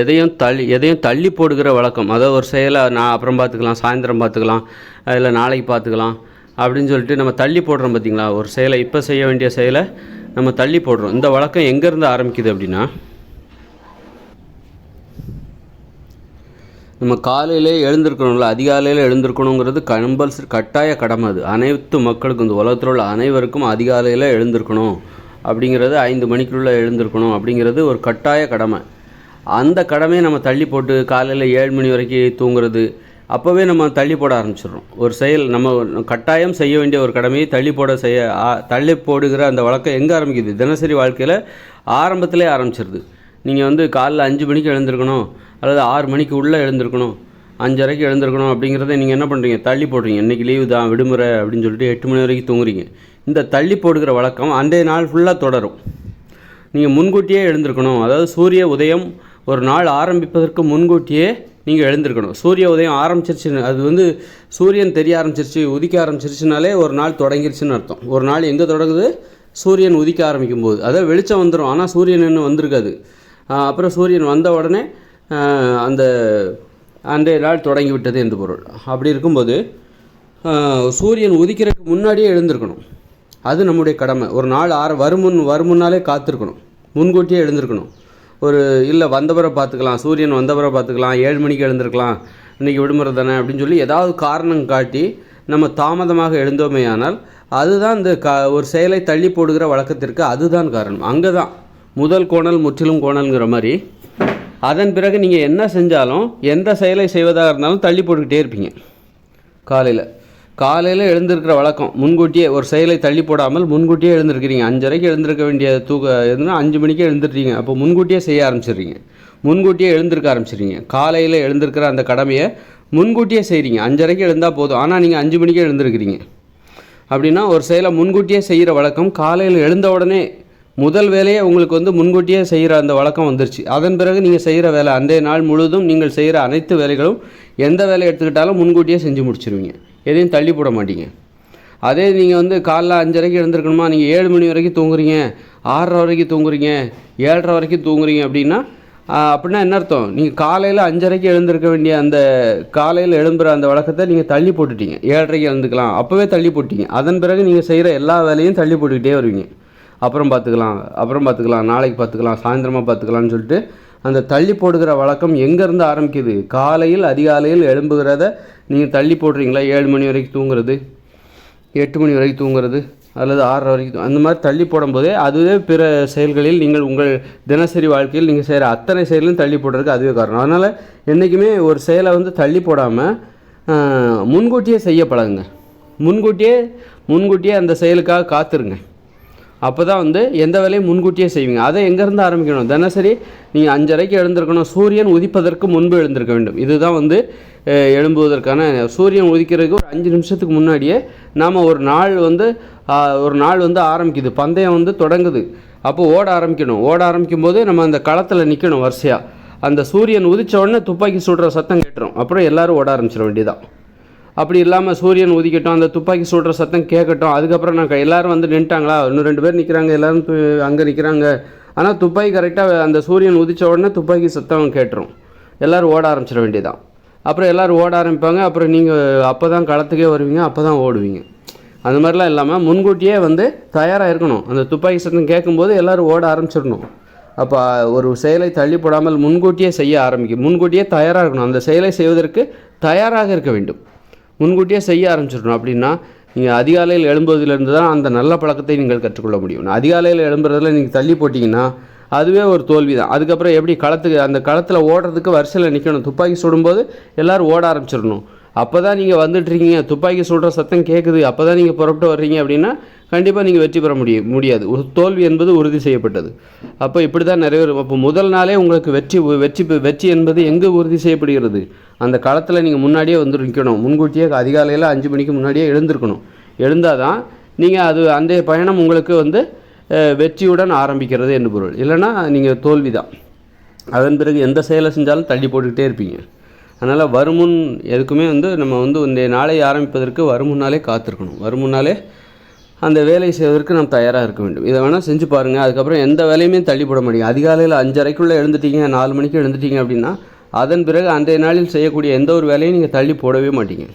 எதையும் தள்ளி எதையும் தள்ளி போடுகிற வழக்கம். அதாவது ஒரு செயலை நான் அப்புறம் பார்த்துக்கலாம் சாயந்தரம் பார்த்துக்கலாம் இல்லை நாளைக்கு பார்த்துக்கலாம் அப்படின்னு சொல்லிட்டு நம்ம தள்ளி போடுறோம் பார்த்தீங்களா? ஒரு செயலை இப்போ செய்ய வேண்டிய செயலை நம்ம தள்ளி போடுறோம். இந்த வழக்கம் எங்கேருந்து ஆரம்பிக்குது அப்படின்னா நம்ம காலையிலே எழுந்திருக்கணும்ல அதிகாலையில் எழுந்திருக்கணுங்கிறது கம்பல்சரி கட்டாய கடமை அது. அனைத்து மக்களுக்கும் இந்த உலகத்தில் உள்ள அனைவருக்கும் அதிகாலையில் எழுந்திருக்கணும் அப்படிங்கிறது ஐந்து மணிக்குள்ளே எழுந்திருக்கணும் அப்படிங்கிறது ஒரு கட்டாய கடமை. அந்த கடமையை நம்ம தள்ளி போட்டு காலையில் ஏழு மணி வரைக்கும் தூங்குறது. அப்போவே நம்ம தள்ளி போட ஆரம்பிச்சிடுறோம். ஒரு செயல் நம்ம கட்டாயம் செய்ய வேண்டிய ஒரு கடமையை தள்ளி போட செய்ய தள்ளி போடுகிற அந்த வழக்கம் எங்கே ஆரம்பிக்குது? தினசரி வாழ்க்கையில் ஆரம்பத்திலே ஆரம்பிச்சிருது. நீங்கள் வந்து காலைல அஞ்சு மணிக்கு எழுந்திருக்கணும் அல்லது ஆறு மணிக்கு உள்ளே எழுந்திருக்கணும் அஞ்சரைக்கு எழுந்திருக்கணும் அப்படிங்கிறத நீங்கள் என்ன பண்ணுறீங்க தள்ளி போடுறீங்க. இன்றைக்கி லீவு தான் விடுமுறை அப்படின்னு சொல்லிட்டு எட்டு மணி வரைக்கும் தூங்குறீங்க. இந்த தள்ளி போடுகிற வழக்கம் அன்றைய நாள் ஃபுல்லாக தொடரும். நீங்கள் முன்கூட்டியே எழுந்திருக்கணும். அதாவது சூரிய உதயம் ஒரு நாள் ஆரம்பிப்பதற்கு முன்கூட்டியே நீங்கள் எழுந்திருக்கணும். சூரிய உதயம் ஆரம்பிச்சிருச்சு அது வந்து சூரியன் தெரிய ஆரம்பிச்சிருச்சு உதிக்க ஆரம்பிச்சிருச்சுனாலே ஒரு நாள் தொடங்கிருச்சுன்னு அர்த்தம். ஒரு நாள் எங்கே தொடங்குது? சூரியன் உதிக்க ஆரம்பிக்கும் போது அதாவது வெளிச்சம் வந்துடும் ஆனால் சூரியன் இன்னும் வந்திருக்காது. அப்புறம் சூரியன் வந்த உடனே அந்த அன்றைய நாள் தொடங்கி விட்டது என்று பொருள். அப்படி இருக்கும்போது சூரியன் உதிக்கிறதுக்கு முன்னாடியே எழுந்திருக்கணும். அது நம்முடைய கடமை. ஒரு நாள் ஆற வருமுன் வருமுன்னாலே காத்திருக்கணும். முன்கூட்டியே எழுந்திருக்கணும். ஒரு இல்லை வந்தபுற பார்த்துக்கலாம் சூரியன் வந்தவரை பார்த்துக்கலாம் ஏழு மணிக்கு எழுந்திருக்கலாம் இன்றைக்கி விடுமுறை தானே அப்படின்னு சொல்லி ஏதாவது காரணம் காட்டி நம்ம தாமதமாக எழுந்தோமேயானால் அதுதான் இந்த க ஒரு செயலை தள்ளி போடுகிற வழக்கத்திற்கு அதுதான் காரணம். அங்கே தான் முதல் கோணல் முற்றிலும் கோணல்ங்கிற மாதிரி. அதன் பிறகு நீங்கள் என்ன செஞ்சாலும் எந்த செயலை செய்வதாக இருந்தாலும் தள்ளி போட்டுக்கிட்டே இருப்பீங்க. காலையில். காலையில் எழுந்திருக்கிற வழக்கம். முன்கூட்டியே ஒரு செயலை தள்ளி போடாமல் முன்கூட்டியே எழுந்திருக்கிறீங்க. அஞ்சரைக்கு எழுந்திருக்க வேண்டிய தூக்க எதுனா அஞ்சு மணிக்கே எழுந்துருக்கீங்க அப்போ முன்கூட்டியே செய்ய ஆரம்பிச்சிடுறீங்க. முன்கூட்டியே எழுந்திருக்க ஆரம்பிச்சிடுறீங்க. காலையில் எழுந்திருக்கிற அந்த கடமையை முன்கூட்டியே செய்கிறீங்க அஞ்சரைக்கு எழுந்தால் போதும். ஆனால் நீங்கள் அஞ்சு மணிக்கே எழுந்திருக்கிறீங்க. அப்படின்னா ஒரு செயலை முன்கூட்டியே செய்கிற வழக்கம் காலையில் எழுந்த உடனே முதல் வேலையை உங்களுக்கு வந்து முன்கூட்டியே செய்கிற அந்த வழக்கம் வந்துருச்சு. அதன் பிறகு நீங்கள் செய்கிற வேலை அன்றைய நாள் முழுதும் நீங்கள் செய்கிற அனைத்து வேலைகளும் எந்த வேலையை எடுத்துக்கிட்டாலும் முன்கூட்டியே செஞ்சு முடிச்சிருவீங்க. எதையும் தள்ளி போட மாட்டீங்க. அதே நீங்கள் வந்து காலைல அஞ்சரைக்கு எழுந்திருக்கணுமா? நீங்கள் ஏழு மணி வரைக்கும் தூங்குறீங்க. ஆறரை வரைக்கும் தூங்குறீங்க. ஏழரை வரைக்கும் தூங்குறீங்க அப்படின்னா அப்படின்னா என்ன அர்த்தம்? நீங்கள் காலையில் அஞ்சரைக்கு எழுந்திருக்க வேண்டிய அந்த காலையில் எழும்புற அந்த வழக்கத்தை நீங்கள் தள்ளி போட்டுட்டீங்க. ஏழரைக்கு எழுந்துக்கலாம். அப்போவே தள்ளி போட்டீங்க. அதன் பிறகு நீங்கள் செய்கிற எல்லா வேலையும் தள்ளி போட்டுக்கிட்டே வருவீங்க. அப்புறம் பார்த்துக்கலாம் அப்புறம் பார்த்துக்கலாம் நாளைக்கு பார்த்துக்கலாம் சாயந்தரமாக பார்த்துக்கலாம்னு சொல்லிட்டு அந்த தள்ளி போடுகிற வழக்கம் எங்கேருந்து ஆரம்பிக்குது? காலையில் அதிகாலையில் எழும்புகிறத நீங்கள் தள்ளி போடுறீங்களா? ஏழு மணி வரைக்கும் தூங்குறது எட்டு மணி வரைக்கும் தூங்குறது அல்லது ஆறரை வரைக்கும் அந்த மாதிரி தள்ளி போடும்போதே அதுவே பிற செயல்களில் நீங்கள் உங்கள் தினசரி வாழ்க்கையில் நீங்கள் செய்கிற அத்தனை செயலையும் தள்ளி போடுறதுக்கு அதுவே காரணம். அதனால் என்றைக்குமே ஒரு செயலை வந்து தள்ளி போடாமல் முன்கூட்டியே செய்ய பழகுங்க. முன்கூட்டியே முன்கூட்டியே அந்த செயலுக்காக காத்துருங்க. அப்போ தான் வந்து எந்த வேலையும் முன்கூட்டியே செய்வீங்க. அதை எங்கேருந்து ஆரம்பிக்கணும்? தினசரி நீங்கள் அஞ்சரைக்கு எழுந்திருக்கணும். சூரியன் உதிப்பதற்கு முன்பு எழுந்திருக்க வேண்டும். இதுதான் வந்து எழும்புவதற்கான சூரியன் உதிக்கிறதுக்கு ஒரு அஞ்சு நிமிஷத்துக்கு முன்னாடியே நாம் ஒரு நாள் வந்து ஒரு நாள் வந்து ஆரம்பிக்குது. பந்தயம் வந்து தொடங்குது. அப்போது ஓட ஆரம்பிக்கணும். ஓட ஆரம்பிக்கும் போது நம்ம அந்த களத்தில் நிற்கணும் வரிசையாக அந்த சூரியன் உதிச்ச உடனே துப்பாக்கி சுடுற சத்தம் கேட்டுரும். அப்புறம் எல்லோரும் ஓட ஆரம்பிச்சிட வேண்டியதான் அப்படி இல்லாமல் சூரியன் உதிக்கட்டும் அந்த துப்பாக்கி சுடுற சத்தம் கேட்கட்டும். அதுக்கப்புறம் நான் எல்லோரும் எல்லாரும் வந்து நின்ட்டாங்களா? இன்னும் ரெண்டு பேர் நிற்கிறாங்க எல்லோரும் அங்கே நிற்கிறாங்க ஆனால் துப்பாக்கி கரெக்டாக அந்த சூரியன் உதிச்ச உடனே துப்பாக்கி சத்தம் கேட்டுரும். எல்லோரும் ஓட ஆரம்பிச்சிட வேண்டியதான் அப்புறம் எல்லோரும் ஓட ஆரம்பிப்பாங்க. அப்புறம் நீங்கள் அப்போ தான் களத்துக்கே வருவீங்க அப்போ தான் ஓடுவீங்க. அந்த மாதிரிலாம் இல்லாமல் முன்கூட்டியே வந்து தயாராக இருக்கணும். அந்த துப்பாக்கி சத்தம் கேட்கும்போது எல்லோரும் ஓட ஆரம்பிச்சிடணும். அப்போ ஒரு செயலை தள்ளி போடாமல் முன்கூட்டியே செய்ய ஆரம்பிக்கும் முன்கூட்டியே தயாராக இருக்கணும். அந்த செயலை செய்வதற்கு தயாராக இருக்க வேண்டும். முன்கூட்டியே செய்ய ஆரம்பிச்சிடணும். அப்படின்னா நீங்கள் அதிகாலையில் எழும்புவதிலிருந்து தான் அந்த நல்ல பழக்கத்தை நீங்கள் கற்றுக்கொள்ள முடியும். அதிகாலையில் எழும்புறதுல நீங்கள் தள்ளி போட்டிங்கன்னா அதுவே ஒரு தோல்வி தான் அதுக்கப்புறம் எப்படி களத்துக்கு அந்த களத்தில் ஓடுறதுக்கு வரிசையில் நிற்கணும் துப்பாக்கி சுடும்போது எல்லோரும் ஓட ஆரம்பிச்சிடணும். அப்போ தான் நீங்கள் வந்துட்டுருக்கீங்க துப்பாக்கி சுடுற சத்தம் கேட்குது அப்போ தான் நீங்கள் புறப்பட்டு வர்றீங்க அப்படின்னா கண்டிப்பாக நீங்கள் வெற்றி பெற முடிய முடியாது. ஒரு தோல்வி என்பது உறுதி செய்யப்பட்டது. அப்போ இப்படி தான் நிறைவேறும் அப்போ முதல் நாளே உங்களுக்கு வெற்றி வெற்றி வெற்றி என்பது எங்கே உறுதி செய்யப்படுகிறது? அந்த களத்தில் நீங்கள் முன்னாடியே வந்து நிற்கணும் முன்கூட்டியே அதிகாலையில் அஞ்சு மணிக்கு முன்னாடியே எழுந்திருக்கணும். எழுந்தால் தான் நீங்கள் அது அந்த பயணம் உங்களுக்கு வந்து வெற்றியுடன் ஆரம்பிக்கிறது என்று பொருள். இல்லைன்னா நீங்கள் தோல்வி தான் அதன் பிறகு எந்த செயலை செஞ்சாலும் தள்ளி போட்டுக்கிட்டே இருப்பீங்க. அதனால் வருமுன் எதுக்குமே வந்து நம்ம வந்து இந்த நாளை ஆரம்பிப்பதற்கு வருமுன்னாலே காத்திருக்கணும். வருமுன்னாலே அந்த வேலை செய்வதற்கு நாம் தயாராக இருக்க வேண்டும். இதை வேணால் செஞ்சு பாருங்கள் அதுக்கப்புறம் எந்த வேலையுமே தள்ளி போட அதிகாலையில் அஞ்சரைக்குள்ளே எழுந்துட்டீங்க நாலு மணிக்கு எழுந்துட்டீங்க அப்படின்னா அதன் பிறகு அன்றைய நாளில் செய்யக்கூடிய எந்த ஒரு வேலையும் நீங்கள் தள்ளி போடவே மாட்டீங்க.